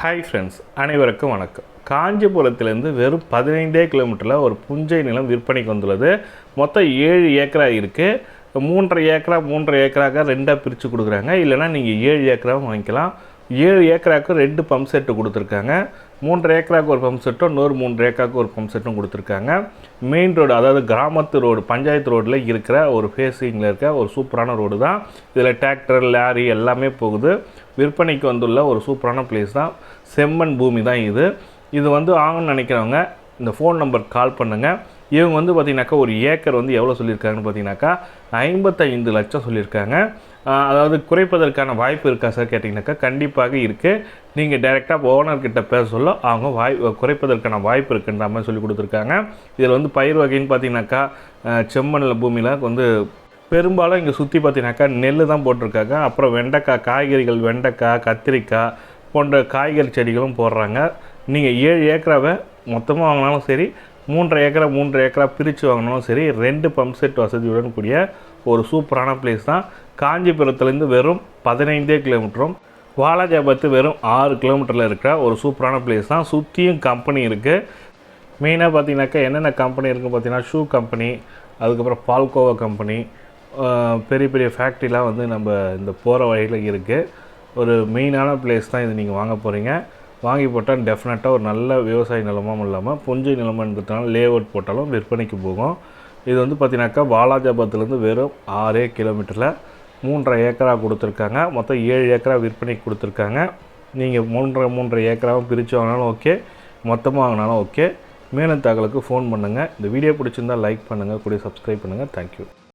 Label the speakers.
Speaker 1: Hi friends அனைவருக்கும் வணக்கம். காஞ்சிபுரத்திலேருந்து வெறும் பதினைந்தே கிலோமீட்டரில் ஒரு புஞ்சை நிலம் விற்பனைக்கு வந்துள்ளது. மொத்தம் ஏழு ஏக்கரா இருக்குது மூன்றரை ஏக்கரா மூன்றரை ஏக்கராக ரெண்டாக பிரித்து கொடுக்குறாங்க. இல்லைனா நீங்கள் ஏழு ஏக்கராவும் வாங்கிக்கலாம். ஏழு ஏக்கராவுக்கு ரெண்டு பம்ப் செட்டு கொடுத்துருக்காங்க. மூன்று ஏக்கராவுக்கு ஒரு பம்ப் செட்டும் இன்னொரு மூன்று ஏக்கராவுக்கு ஒரு பம்ப் செட்டும் கொடுத்துருக்காங்க. மெயின் ரோடு அதாவது கிராமத்து ரோடு பஞ்சாயத்து ரோட்டில் இருக்கிற ஒரு ஃபேஸிங்கில் இருக்க ஒரு சூப்பரான ரோடு தான். இதில் டிராக்டர் லாரி எல்லாமே போகுது. விற்பனைக்கு வந்துள்ள ஒரு சூப்பரான பிளேஸ் தான். செம்மண் பூமி தான் இது. இது வந்து ஆகணும்னு நினைக்கிறவங்க இந்த ஃபோன் நம்பருக்கு கால் பண்ணுங்கள் இவங்க வந்து பார்த்திங்கனாக்கா ஒரு ஏக்கர் வந்து எவ்வளோ சொல்லியிருக்காங்கன்னு பார்த்தீங்கன்னாக்கா ஐம்பத்தைந்து லட்சம் சொல்லியிருக்காங்க. அதாவது குறைப்பதற்கான வாய்ப்பு இருக்கா சார் கேட்டிங்கனாக்கா கண்டிப்பாக இருக்குது நீங்கள் டைரெக்டாக ஓனர்கிட்ட பேச சொல்ல அவங்க வாய் குறைப்பதற்கான வாய்ப்பு இருக்குன்ற மாதிரி சொல்லி கொடுத்துருக்காங்க. இதில் வந்து பயிர் வகைன்னு பார்த்தீங்கன்னாக்கா செம்மண்ணில் பூமியில் வந்து பெரும்பாலும் இங்கே சுற்றி பார்த்தீங்கன்னாக்கா நெல் தான் போட்டிருக்காங்க. அப்புறம் வெண்டைக்காய் காய்கறிகள் வெண்டைக்காய் கத்திரிக்காய் போன்ற காய்கறி செடிகளும் போடுறாங்க. நீங்கள் ஏழு ஏக்கராவை மொத்தமாக வாங்கினாலும் சரி மூன்றரை ஏக்கரா மூன்றரை ஏக்கரா பிரித்து வாங்கினாலும் சரி ரெண்டு பம்ப் செட் வசதியுடன் கூடிய ஒரு சூப்பரான பிளேஸ் தான். காஞ்சிபுரத்துலேருந்து வெறும் பதினைந்தே கிலோமீட்டரும் வாலாஜாபாத்து வெறும் ஆறு கிலோமீட்டரில் இருக்கிற ஒரு சூப்பரான பிளேஸ் தான். சுற்றியும் கம்பெனி இருக்குது மெயினாக பார்த்தீங்கன்னாக்கா என்னென்ன கம்பெனி இருக்குது பார்த்தீங்கன்னா ஷூ கம்பெனி அதுக்கப்புறம் பால்கோவா கம்பெனி பெரிய பெரிய ஃபேக்ட்ரிலாம் வந்து நம்ம இந்த போகிற வழியில் இருக்குது ஒரு மெயினான பிளேஸ் தான் இது நீங்கள் வாங்க போகிறீங்க வாங்கி போட்டால் டெஃபினட்டாக ஒரு நல்ல விவசாய நிலமும் இல்லாமல் புஞ்சை நிலமன்றதுனால லே அவுட் போட்டாலும் விற்பனைக்கு போகும். இது வந்து பார்த்தீங்கன்னாக்கா வாலாஜாபாத்துலேருந்து வெறும் ஆறே கிலோமீட்டரில் மூன்றரை ஏக்கரா கொடுத்துருக்காங்க. மொத்தம் ஏழு ஏக்கரா விற்பனைக்கு கொடுத்துருக்காங்க. நீங்கள் மூன்றரை மூன்றரை ஏக்கராவும் பிரித்து வாங்கினாலும் ஓகே மொத்தமாக வாங்கினாலும் ஓகே மேலும் தகவலுக்கு ஃபோன் பண்ணுங்கள் இந்த வீடியோ பிடிச்சிருந்தால் லைக் பண்ணுங்கள் கூட சப்ஸ்கிரைப் பண்ணுங்கள் தேங்க்யூ